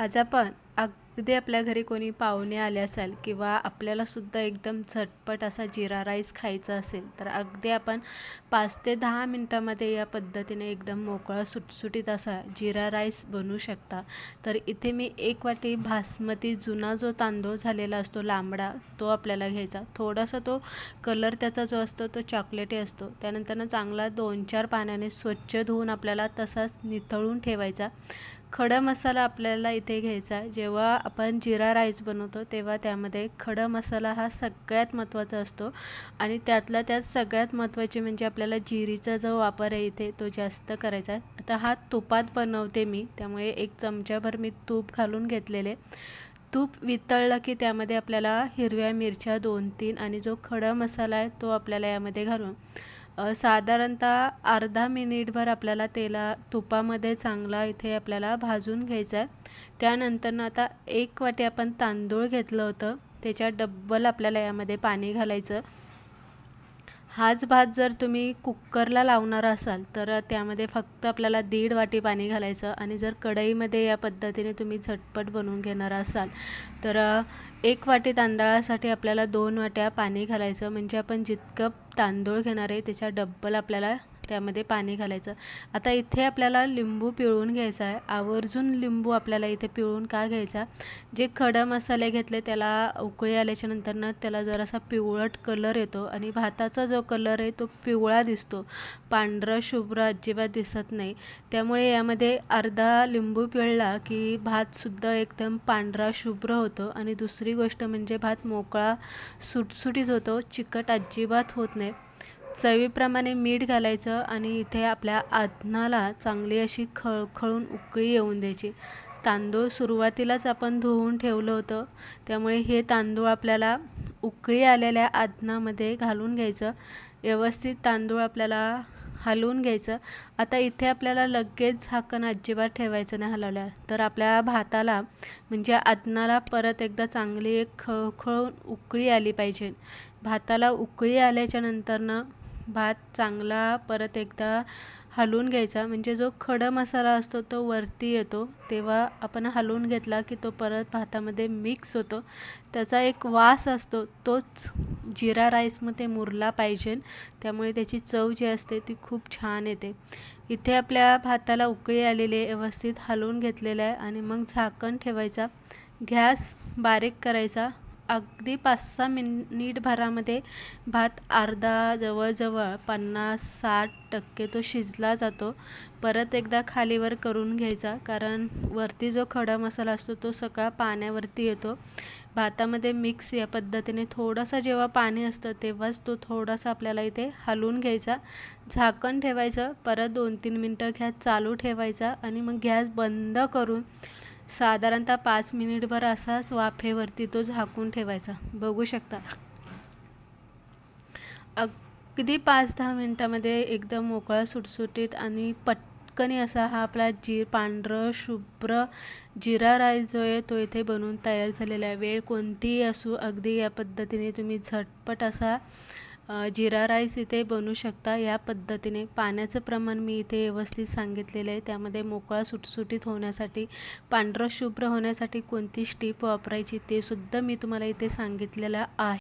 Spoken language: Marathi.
आज आपण अगदी आपल्या घरी कोणी पाहुणे आले असाल किंवा आपल्याला सुद्धा एकदम झटपट असा जिरा राईस खायचा असेल तर अगदी आपण पाच ते दहा मिनटामध्ये या पद्धतीने एकदम मोकळा सुटसुटीत असा जिरा राईस बनवू शकता. तर इथे मी एक वाटी बासमती जुना जो तांदूळ झालेला असतो लांबडा तो आपल्याला घ्यायचा. थोडासा तो कलर त्याचा जो असतो तो चॉकलेटी असतो. त्यानंतरनं चांगला दोन चार पाण्याने स्वच्छ धुवून आपल्याला तसाच निथळून ठेवायचा. खडा मसाला आपल्याला इथे घ्यायचा जेव्हा आपण जिरा राईस बनवतो तेव्हा त्यामध्ये खडा मसाला हा सगळ्यात महत्त्वाचा असतो. आणि त्यातला त्यात सगळ्यात महत्त्वाचे म्हणजे आपल्याला जिरीचा जो वापर आहे इथे तो जास्त करायचा आहे. आता हा तुपात बनवते मी त्यामुळे एक चमच्याभर मी तूप घालून घेतलेले. तूप वितळलं की त्यामध्ये आपल्याला हिरव्या मिरच्या दोन तीन आणि जो खडा मसाला आहे तो आपल्याला यामध्ये घालून साधारणतः अर्धा मिनिटभर आपल्याला तेला तुपामध्ये चांगला इथे आपल्याला भाजून घ्यायचा आहे त्यानंतर आता एक वाटी आपण तांदूळ घेतलं होतं. त्याच्या डब्बल आपल्याला यामध्ये पाणी घालायचं. हाच भात जर तुम्ही कुकरला लावणार असाल तर त्यामध्ये फक्त आपल्याला दीड वाटी पाणी घालायचं आणि जर कढईमध्ये या पद्धतीने तुम्ही झटपट बनवून घेणार असाल तर एक वाटी तांदळासाठी आपल्याला दोन वाट्या पाणी घालायचं. म्हणजे आपण जितकं तांदूळ घेणार आहे त्याच्या डब्बल आपल्याला त्यामध्ये पाणी घालायचं. आता इथे आपल्याला लिंबू पिळून घ्यायचा आहे. आवर्जून लिंबू आपल्याला इथे पिळून का घ्यायचा? जे खडा मसाले घेतले त्याला उकळी आल्याच्या नंतरनं त्याला जरासा पिवळट कलर येतो आणि भाताचा जो कलर आहे तो पिवळा दिसतो. पांढरा शुभ्र अजिबात दिसत नाही. त्यामुळे यामध्ये अर्धा लिंबू पिळला की भातसुद्धा एकदम पांढरा शुभ्र होतो. आणि दुसरी गोष्ट म्हणजे भात मोकळा सुटसुटीत होतो. चिकट अजिबात होत नाही. चवीप्रमाणे मीठ घालायचं आणि इथे आपल्या आधनाला चांगली अशी खळखळून उकळी येऊन द्यायची. तांदूळ सुरुवातीलाच आपण धुवून ठेवलं होतं. त्यामुळे हे तांदूळ आपल्याला उकळी आलेल्या आधनामध्ये घालून घ्यायचं. व्यवस्थित तांदूळ आपल्याला हलवून घ्यायचं. आता इथे आपल्याला लगेच झाकण अजिबात ठेवायचं नाही हलवल्या. तर आपल्या भाताला म्हणजे आदनाला परत एकदा चांगली एक खळखळून उकळी आली पाहिजे. भाताला उकळी आल्याच्या नंतरनं भात चांगला परत एकदा हलवून घ्यायचा. म्हणजे जो खडा मसाला असतो तो वरती येतो. तेव्हा आपण हलवून घेतला की तो परत भातामध्ये मिक्स होतो. त्याचा एक वास असतो तोच जिरा राईसमध्ये मुरला पाहिजे. त्यामुळे त्याची चव जी असते ती खूप छान येते. इथे आपल्या भाताला उकळी आलेली आहे व्यवस्थित हलवून घेतलेलं आहे. आणि मग झाकण ठेवायचा. गॅस बारीक करायचा. अगदी पाच सहा मिनिटभरामध्ये भात अर्धा जवळजवळ पन्नास साठ टक्के तो शिजला जातो. परत एकदा खालीवर करून घ्यायचा कारण वरती जो खडा मसाला असतो तो सगळा पाण्यावरती येतो. भातामध्ये मिक्स या पद्धतीने थोडंसं जेव्हा पाणी असतं तेव्हाच तो थोडासा आपल्याला इथे हलवून घ्यायचा. झाकण ठेवायचं परत दोन तीन मिनटं गॅस चालू ठेवायचा आणि मग गॅस बंद करून साधारणतः पाच मिनिटभर असाच वाफेवरती तो झाकून ठेवायचा. बघू शकता. अगदी पाच दहा मिनिटामध्ये एकदम मोकळा सुटसुटीत आणि पटकनी असा हा आपला जी पांढरं शुभ्र जिरा राईस जो आहे तो इथे बनवून तयार झालेला आहे. वेळ कोणतीही असू अगदी या पद्धतीने तुम्ही झटपट असा जिरा राईस इथे बनवू शकता. या पद्धतीने पाण्याचं प्रमाण मी इथे व्यवस्थित सांगितलेलं आहे. त्यामध्ये मोकळा सुटसुटीत होण्यासाठी पांढरं शुभ्र होण्यासाठी कोणती स्टीप वापरायची ते सुद्धा मी तुम्हाला इथे सांगितलेलं आहे.